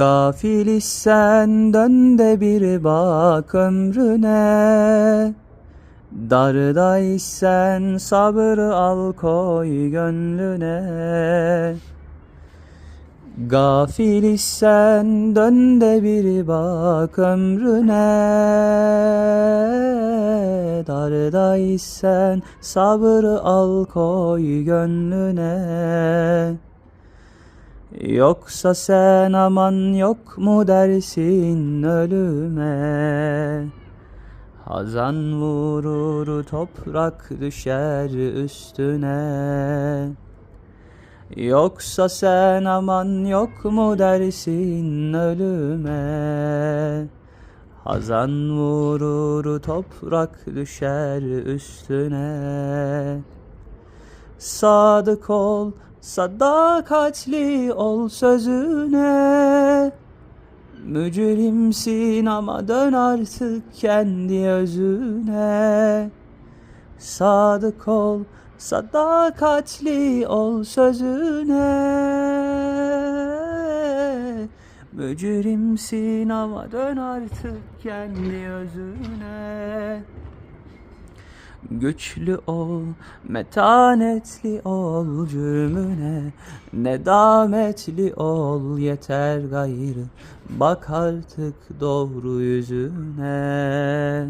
Gafil isen dön de bir bak ömrüne. Dardaysen sabrı al koy gönlüne. Gafil isen dön de bir bak ömrüne. Dardaysen sabrı al koy gönlüne Yoksa sen aman yok mu dersin ölüme? Hazan vurur toprak düşer üstüne. Yoksa sen aman yok mu dersin ölüme? Hazan vurur toprak düşer üstüne. Sadık ol, sadakatli ol sözüne. Mücrimsin ama dön artık kendi özüne. Sadık ol, sadakatli ol sözüne. Mücrimsin ama dön artık kendi özüne Güçlü ol, metanetli ol cürmüne Nedametli ol yeter gayrı. Bak artık doğru yüzüne